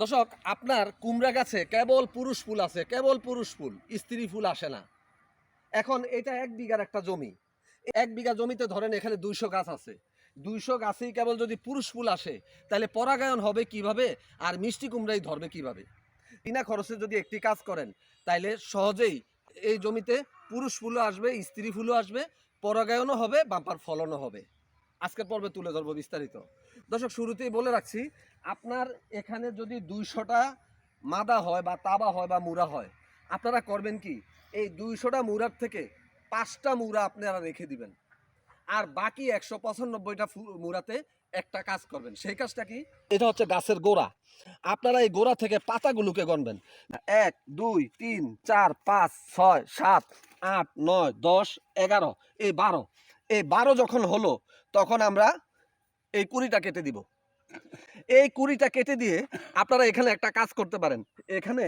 দর্শক, আপনার কুমড়া গাছে কেবল পুরুষ ফুল আছে, কেবল পুরুষ ফুল, স্ত্রী ফুল আসে না। এখন এটা এক বিঘার একটা জমি। এক বিঘা জমিতে ধরেন এখানে দুইশো গাছ আছে। দুইশো গাছেই কেবল যদি পুরুষ ফুল আসে, তাহলে পরাগায়ন হবে কীভাবে আর মিষ্টি কুমড়াই ধরবে কীভাবে? বিনা খরচে যদি একটি কাজ করেন, তাইলে সহজেই এই জমিতে পুরুষ ফুলও আসবে, স্ত্রী ফুলও আসবে, পরাগায়নও হবে, বাম্পার ফলনও হবে। আজকের পর্বে তুলে ধরবো বিস্তারিত। দর্শক, শুরুতেই বলে রাখছি, আপনার এখানে যদি দুইশোটা মাদা হয় বা তাবা হয় বা মুড়া হয়, আপনারা করবেন কি? এই দুইশোটা মুড়ার থেকে পাঁচটা মুড়া আপনারা রেখে দিবেন। আর বাকি একশো পঁচানব্বইটা মুড়াতে একটা কাজ করবেন। সেই কাজটা কি? এটা হচ্ছে গাছের গোড়া। আপনারা এই গোড়া থেকে পাতাগুলোকে গণবেন। এক, দুই, তিন, চার, পাঁচ, ছয়, সাত, আট, নয়, দশ, এগারো, এই বারো। এই বারো যখন হলো তখন আমরা এই কুড়িটা কেটে দিব। এই কুড়িটা কেটে দিয়ে আপনারা এখানে একটা কাজ করতে পারেন। এখানে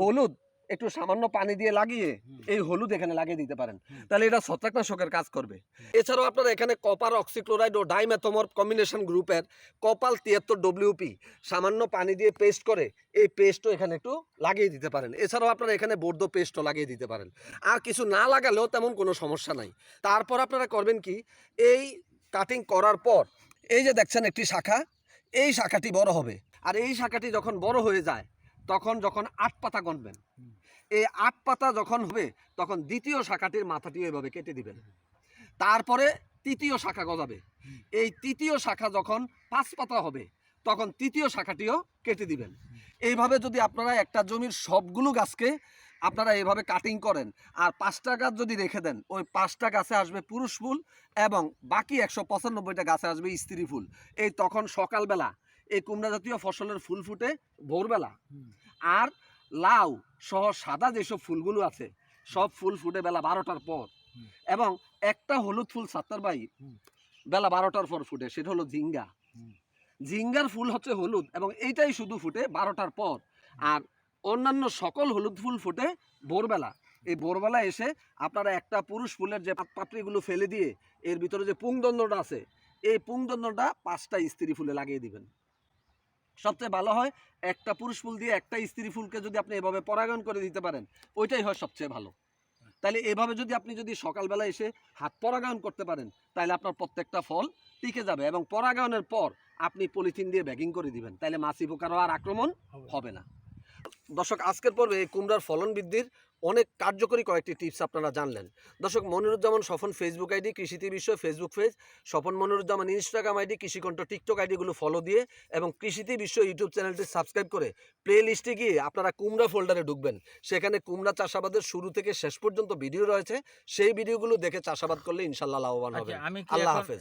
হলুদ। একটু সামান্য পানি দিয়ে লাগিয়ে এই হলুদ এখানে লাগিয়ে দিতে পারেন। তাহলে এটা ছত্রাকনাশকের কাজ করবে। এছাড়াও আপনারা এখানে কপার অক্সিক্লোরাইড ও ডাইমেথোমর কম্বিনেশন গ্রুপের কপাল তিয়াত্তর ডব্লিউপি সামান্য পানি দিয়ে পেস্ট করে এই পেস্টও এখানে একটু লাগিয়ে দিতে পারেন। এছাড়াও আপনারা এখানে বর্দ পেস্টও লাগিয়ে দিতে পারেন। আর কিছু না লাগালেও তেমন কোনো সমস্যা নাই। তারপর আপনারা করবেন কি এই কাটিং করার পর এই যে দেখছেন একটি শাখা এই শাখাটি বড় হবে। আর এই শাখাটি যখন বড় হয়ে যায় তখন যখন আট পাতা গণবেন। এই আট পাতা যখন হবে তখন দ্বিতীয় শাখাটির মাথাটি এভাবে কেটে দিবেন। তারপরে তৃতীয় শাখা গজাবে। এই তৃতীয় শাখা যখন পাঁচ পাতা হবে তখন তৃতীয় শাখাটিও কেটে দিবেন। এইভাবে যদি আপনারা একটা জমির সবগুলো গাছকে আপনারা এইভাবে কাটিং করেন আর পাঁচটা গাছ যদি রেখে দেন ওই পাঁচটা গাছে আসবে পুরুষ ফুল এবং বাকি একশো পঁচানব্বইটা গাছে আসবে স্ত্রী ফুল। এই তখন সকালবেলা এই কুমড়া জাতীয় ফসলের ফুল ফুটে ভোরবেলা। আর লাউ সহ সাদা যেসব ফুলগুলো আছে সব ফুল ফুটে বেলা বারোটার পর। এবং একটা হলুদ ফুল সাত্তার বাই বেলা বারোটার পর ফুটে সেটা হলো ঝিঙ্গা। হুম। ঝিঙ্গার ফুল হচ্ছে হলুদ এবং এইটাই শুধু ফুটে বারোটার পর। আর অন্যান্য সকল হলুদ ফুল ফুটে ভোরবেলা। এই ভোরবেলা এসে আপনারা একটা পুরুষ ফুলের যে পাত- পাপড়িগুলো ফেলে দিয়ে এর ভিতরে যে পুংদণ্ডটা আছে এই পুংদণ্ডটা পাঁচটা স্ত্রী ফুলে লাগিয়ে দিবেন। সবচেয়ে ভালো হয় একটা পুরুষ ফুল দিয়ে একটা স্ত্রী ফুলকে যদি আপনি এভাবে পরাগায়ন করে দিতে পারেন ওইটাই হয় সবচেয়ে ভালো। তাহলে এভাবে যদি আপনি যদি সকালবেলা এসে হাত পরাগায়ন করতে পারেন তাহলে আপনার প্রত্যেকটা ফল টিকে যাবে এবং পরাগায়নের পর আপনি পলিথিন দিয়ে ব্যাগিং করে দিবেন তাহলে মাছি পোকারও আর আক্রমণ হবে না। দর্শক আজকের পর্বে এই কুমড়ার ফলন বৃদ্ধির অনেক কার্যকরী কয়েকটি টিপস আপনারা জানলেন। দর্শক মনিরুজ্জামান স্বপন ফেসবুক আইডি কৃষিতে বিশ্ব Facebook page Swapan Moniruzzaman Instagram ID Krishikantha TikTok আইডিগুলো follow দিয়ে এবং কৃষিতে বিশ্ব ইউটিউব চ্যানেলটি সাবস্ক্রাইব করে প্লে লিস্টে গিয়ে আপনারা কুমড়া ফোল্ডারে ঢুকবেন। সেখানে কুমড়া চাষাবাদের শুরু থেকে শেষ পর্যন্ত ভিডিও রয়েছে। সেই ভিডিওগুলো দেখে চাষাবাদ করলে ইনশাল্লাহ লাভবান হবে আচ্ছা কি আল্লাহ হাফেজ।